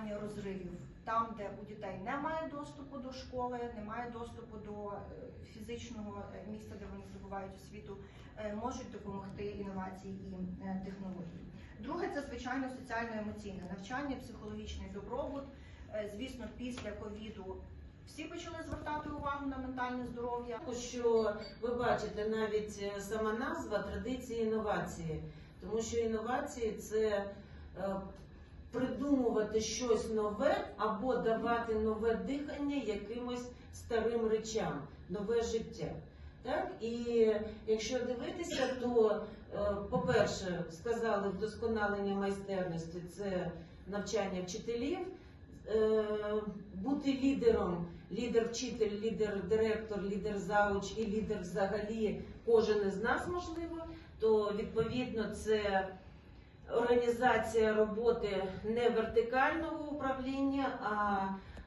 подолання розривів. Там, де у дітей немає доступу до школи, немає доступу до е, фізичного е, місця, де вони здобувають освіту, е, можуть допомогти інновації і технології. Друге, це звичайно соціально-емоційне навчання, психологічний добробут. Звісно, після ковіду всі почали звертати увагу на ментальне здоров'я. Що ви бачите навіть сама назва традиції інновації, тому що інновації це придумувати щось нове або давати нове дихання якимось старим речам, нове життя. Так? І якщо дивитися, то, е, по-перше, сказали вдосконалення майстерності це навчання вчителів, Е, бути лідером, лідер-вчитель, лідер-директор, лідер-зауч і лідер взагалі кожен із нас можливо, то відповідно це організація роботи не вертикального управління, а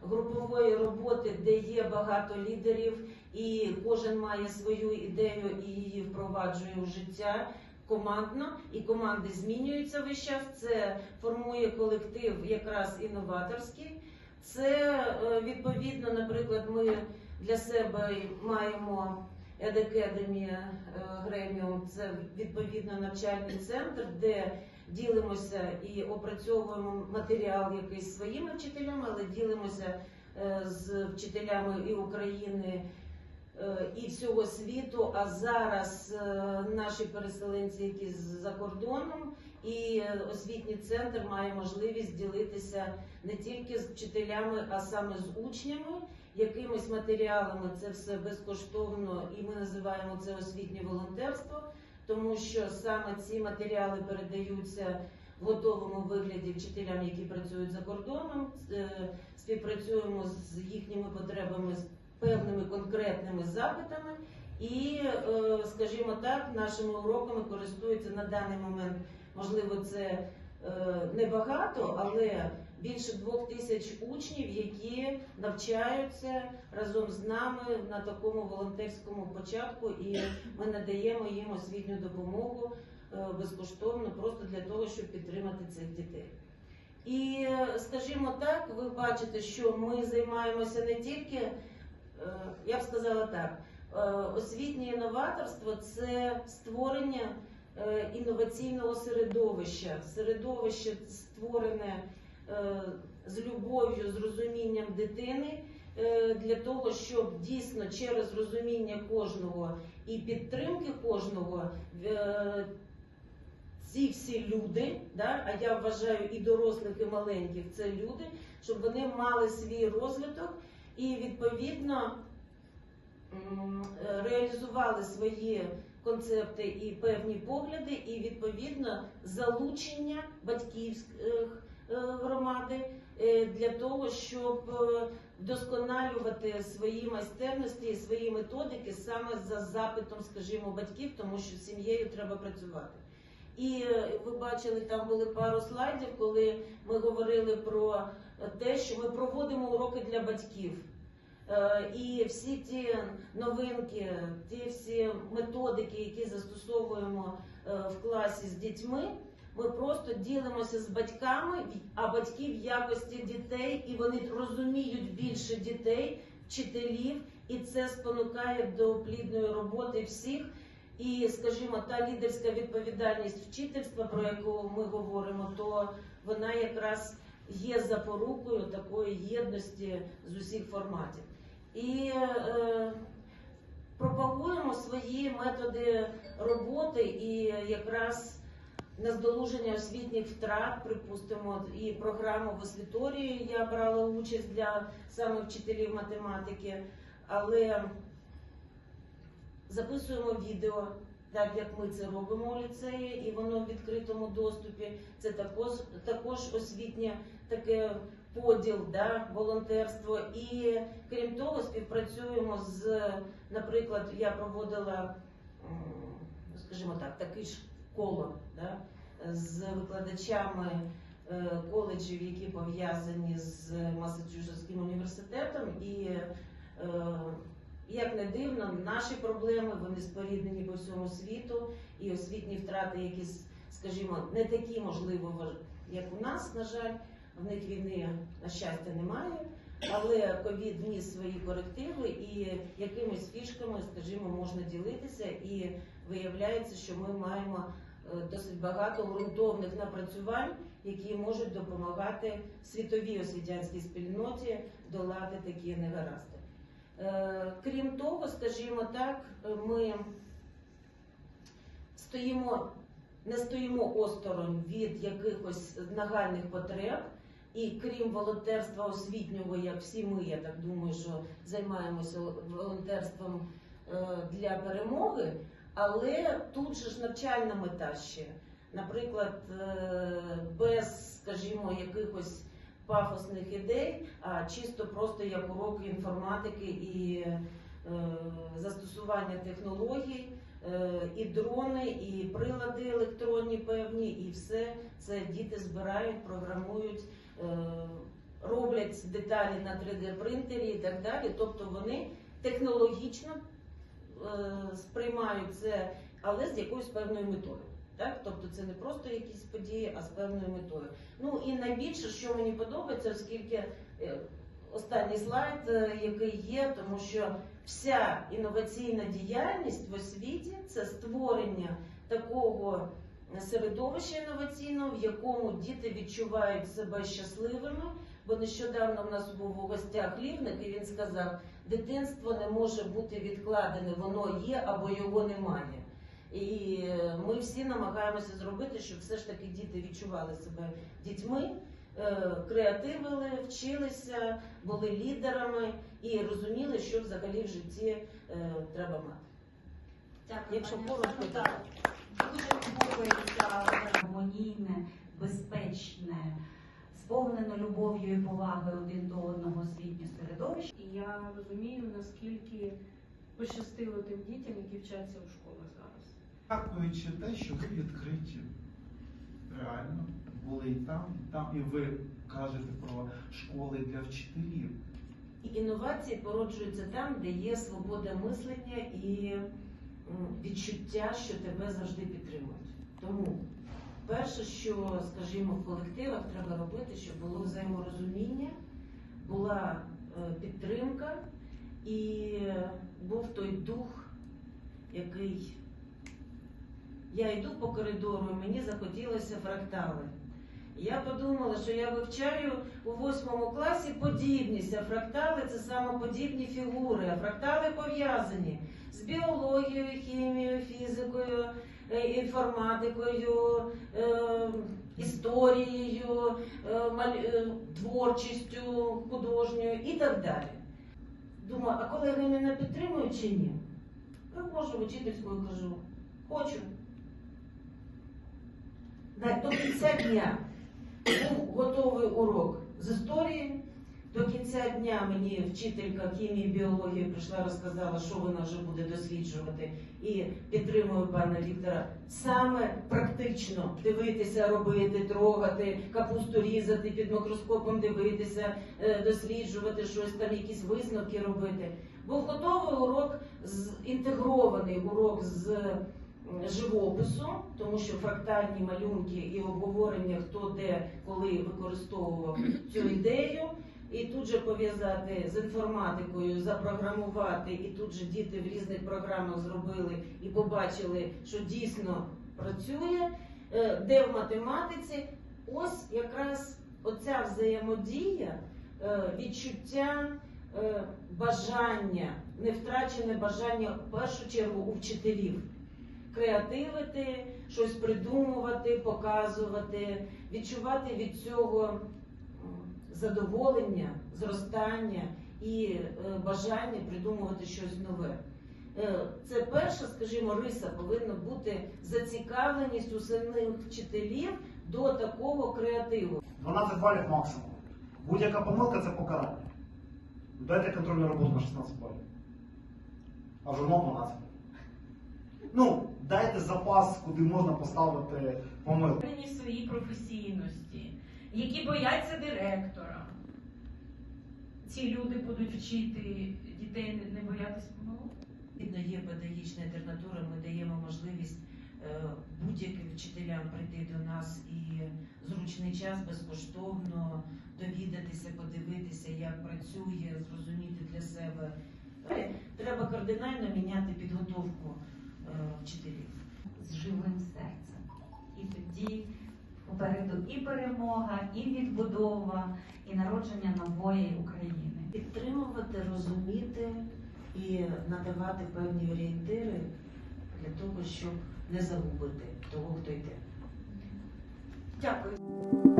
групової роботи, де є багато лідерів, і кожен має свою ідею і її впроваджує у життя. Командно і команди змінюються весь час. Це формує колектив якраз інноваторський. Це е, відповідно, наприклад, ми для себе маємо Едекедемі Греміум. Це відповідно навчальний центр, де ділимося і опрацьовуємо матеріал якийсь своїми вчителями, але ділимося е, з вчителями і України. е, І всього світу, а зараз е, наші переселенці, які за кордоном, і освітній центр має можливість ділитися не тільки з вчителями, а саме з учнями, якимись матеріалами. Це все безкоштовно, і ми називаємо це освітнє волонтерство, тому що саме ці матеріали передаються в готовому вигляді вчителям, які працюють за кордоном. Е, Співпрацюємо з їхніми потребами з певними конкретними запитами. І, е, скажімо так, нашими уроками користуються на даний момент. Можливо, це е, небагато, але більше двох тисяч учнів, які навчаються разом з нами на такому волонтерському початку, і ми надаємо їм освітню допомогу е, безкоштовно, просто для того, щоб підтримати цих дітей. І, е, скажімо так, ви бачите, що ми займаємося не тільки, е, я б сказала так, освітнє інноваторство це створення інноваційного середовища, середовище створене з любов'ю, з розумінням дитини. е, Для того щоб дійсно через розуміння кожного і підтримки кожного е, ці всі люди, да, а я вважаю і дорослих, і маленьких це люди, щоб вони мали свій розвиток і відповідно е, реалізували свої концепти і певні погляди, і відповідно залучення батьківських е, громади е, для того, щоб е, вдосконалювати свої майстерності і свої методики саме за запитом, скажімо, батьків, тому що з сім'єю треба працювати. І е, ви бачили, там були пару слайдів, коли ми говорили про те, що ми проводимо уроки для батьків. Е, І всі ті новинки, ті всі методики, які застосовуємо е, в класі з дітьми, ми просто ділимося з батьками, а батьки в якості дітей, і вони розуміють більше дітей, вчителів, і це спонукає до плідної роботи всіх. І, скажімо, та лідерська відповідальність вчительства, про яку ми говоримо, то вона якраз є запорукою такої єдності з усіх форматів. І е, пропагуємо свої методи роботи і якраз на здолуження освітніх втрат, припустимо, і програму в освіторії я брала участь для саме вчителів математики, але записуємо відео, так як ми це робимо у ліцеї, і воно в відкритому доступі. Це також, також освітнє таке поділ, да, волонтерство. І крім того, співпрацюємо з, наприклад, я проводила, скажімо так, таке ж коло да, з викладачами е, коледжів, які пов'язані з Масачусетським університетом, і е, як не дивно, наші проблеми вони споріднені по всьому світу, і освітні втрати, які, скажімо, не такі можливо, як у нас, на жаль, в них війни, на щастя, немає. Але ковід вніс свої корективи і якимись фішками, скажімо, можна ділитися. І виявляється, що ми маємо досить багато ґрунтовних напрацювань, які можуть допомагати світовій освітянській спільноті долати такі негаразди. Е, Крім того, скажімо так, е, ми стоїмо, не стоїмо осторонь від якихось нагальних потреб. І крім волонтерства освітнього, як всі ми, я так думаю, що займаємося волонтерством е, для перемоги, але тут же ж навчальна мета ще. Наприклад, е, без, скажімо, якихось пафосних ідей, а чисто просто як уроки інформатики і е, застосування технологій, е, і дрони, і прилади електронні певні, і все це діти збирають, програмують, роблять деталі на 3D принтері і так далі. Тобто вони технологічно сприймають це, але з якоюсь певною метою. Так? Тобто це не просто якісь події, а з певною метою. Ну і найбільше, що мені подобається, оскільки е, останній слайд, е, який є, тому що вся інноваційна діяльність в освіті це створення такого середовища інноваційного, в якому діти відчувають себе щасливими. Бо нещодавно в нас був у гостях лівник, і він сказав, дитинство не може бути відкладене, воно є або його немає. І е, ми всі намагаємося зробити, щоб все ж таки діти відчували себе дітьми, е, креативили, вчилися, були лідерами і розуміли, що взагалі в житті е, треба мати. Дякую, Якщо коротко, так. Так, Дуже подобається гармонійне, безпечне, сповнено любов'ю і повагою один до одного освітнє середовище. І я розумію, наскільки пощастило тим дітям, які вчаться у школах зараз. Дякуючи те, що ви відкриті. Реально, були і там, і там, і ви кажете про школи для вчителів. І інновації породжуються там, де є свобода мислення і відчуття, що тебе завжди підтримують. Тому перше, що, скажімо, в колективах треба робити, щоб було взаєморозуміння, була е, підтримка і був той дух, який я йду по коридору, і мені захотілося фрактали. Я подумала, що я вивчаю у восьмому класі подібність, а фрактали це самоподібні фігури, а фрактали пов'язані з біологією, хімією, фізикою, інформатикою, е, історією, е, е, творчістю художньою і так далі. Думаю, а колеги мене підтримують чи ні? Приходжу в учительську і кажу, хочу. До кінця дня був готовий урок з історії. До кінця дня мені вчителька хімії біології прийшла, розказала, що вона вже буде досліджувати. І підтримую пана Віктора. Саме практично дивитися, робити, трогати, капусту різати, під мікроскопом дивитися, е, досліджувати щось там, якісь висновки робити. Був готовий урок з інтегрований урок з живопису, тому що фрактальні малюнки і обговорення, хто де коли використовував цю ідею, і тут же пов'язати з інформатикою, запрограмувати, і тут же діти в різних програмах зробили і побачили, що дійсно працює. Е, Де в математиці, ось якраз оця взаємодія, е, відчуття е, бажання, не втрачене бажання в першу чергу у вчителів. Креативити, щось придумувати, показувати, відчувати від цього задоволення, зростання і е, бажання придумувати щось нове. Е, Це перша, скажімо, риса повинна бути зацікавленість у самих вчителів до такого креативу. 12 балів максимум. Будь-яка помилка це покарання. Дайте контрольну роботу на 16 балів. А журнал 12. Ну, дайте запас, куди можна поставити помилку. своїй професійності, які бояться директора. Ці люди будуть вчити дітей не- боятися помилок. Відповідно, є педагогічна альтернатура, ми даємо можливість е, будь-яким вчителям прийти до нас і зручний час. час безкоштовно довідатися, подивитися, як працює, зрозуміти для себе. Треба кардинально міняти підготовку е, вчителів. з живим серцем. І тоді попереду і перемога, і відбудова, і народження нової України. Підтримувати, розуміти і надавати певні орієнтири для того, щоб не загубити того, хто йде. Дякую.